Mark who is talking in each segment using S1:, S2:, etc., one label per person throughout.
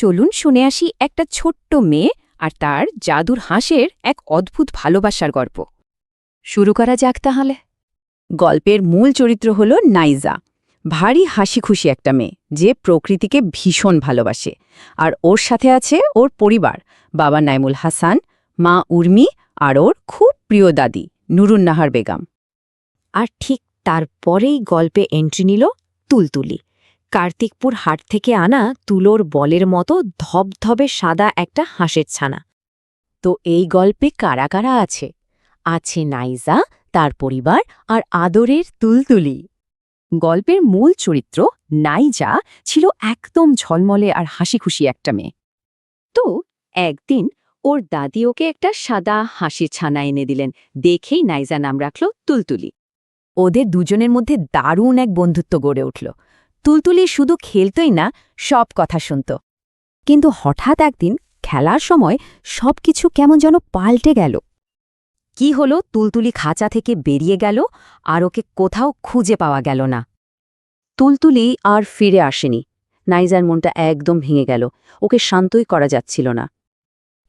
S1: চলুন শুনে আসি একটা ছোট্ট মেয়ে আর তার জাদুর হাঁসের এক অদ্ভুত ভালোবাসার গল্প। শুরু করা যাক তাহলে। গল্পের মূল চরিত্র হল নাইজা। ভারী হাসি খুশি একটা মেয়ে, যে প্রকৃতিকে ভীষণ ভালোবাসে। আর ওর সাথে আছে ওর পরিবার, বাবা নাইমুল হাসান, মা উর্মি আর ওর খুব প্রিয় দাদি, নুরুন্নাহার বেগম।
S2: আর ঠিক তারপরেই গল্পে এন্ট্রি নিল তুলতুলি। কার্তিকপুর হাট থেকে আনা তুলোর বলের মতো ধবধবে সাদা একটা হাঁসের ছানা।
S1: তো এই গল্পে কারা কারা আছে? আছে নাইজা, তার পরিবার আর আদরের তুলতুলি। গল্পের মূল চরিত্র নাইজা ছিল একদম ঝলমলে আর হাসি খুশি একটা মেয়ে। তো একদিন ওর দাদি ওকে একটা সাদা হাসির ছানা এনে দিলেন, দেখেই নাইজা নাম রাখল তুলতুলি। ওদের দুজনের মধ্যে দারুণ এক বন্ধুত্ব গড়ে উঠল। তুলতুলি শুধু খেলতই না, সব কথা শুনত। কিন্তু হঠাৎ একদিন খেলার সময় সবকিছু কেমন যেন পাল্টে গেল। কি হলো? তুলতুলি খাঁচা থেকে বেরিয়ে গেল আর ওকে কোথাও খুঁজে পাওয়া গেল না। তুলতুলি আর ফিরে আসেনি। নাইজার মনটা একদম ভেঙে গেল। ওকে শান্তই করা যাচ্ছিল না।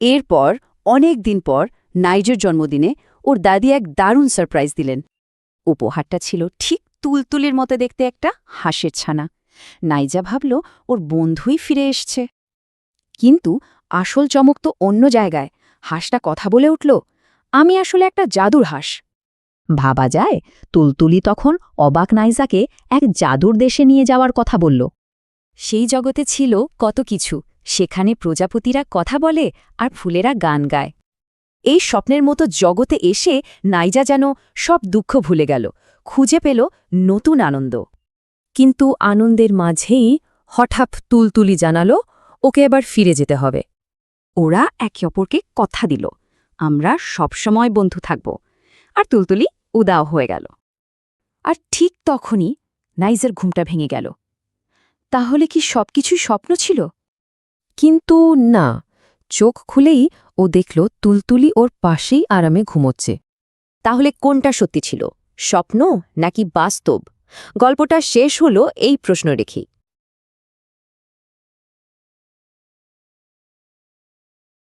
S1: এরপর, অনেক দিন পর, নাইজের জন্মদিনে ওর দাদি এক দারুণ সারপ্রাইজ দিলেন। উপহারটা ছিল ঠিক তুলতুলির মতো দেখতে একটা হাঁসের ছানা। নাইজা ভাবল, ওর বন্ধুই ফিরে এসছে। কিন্তু আসল চমক তো অন্য জায়গায়। হাঁসটা কথা বলে উঠল, আমি আসলে একটা জাদুর হাঁস। ভাবা যায়, তুলতুলি তখন অবাক নাইজাকে এক জাদুর দেশে নিয়ে যাওয়ার কথা বলল। সেই জগতে ছিল কত কিছু। সেখানে প্রজাপতিরা কথা বলে আর ফুলেরা গান গায়। এই স্বপ্নের মতো জগতে এসে নাইজা যেন সব দুঃখ ভুলে গেল, খুঁজে পেল নতুন আনন্দ। কিন্তু আনন্দের মাঝেই হঠাৎ তুলতুলি জানালো, ওকে এবার ফিরে যেতে হবে। ওরা একে অপরকে কথা দিল, আমরা সবসময় বন্ধু থাকব। আর তুলতুলি উদাও হয়ে গেল। আর ঠিক তখনই নাইজার ঘুমটা ভেঙে গেল। তাহলে কি সবকিছুই স্বপ্ন ছিল? কিন্তু না, চোখ খুলেই ও দেখল তুলতুলি ওর পাশেই আরামে ঘুমোচ্ছে। তাহলে কোনটা সত্যি ছিল, স্বপ্ন নাকি বাস্তব? গল্পটা শেষ হলো এই প্রশ্ন রেখেই।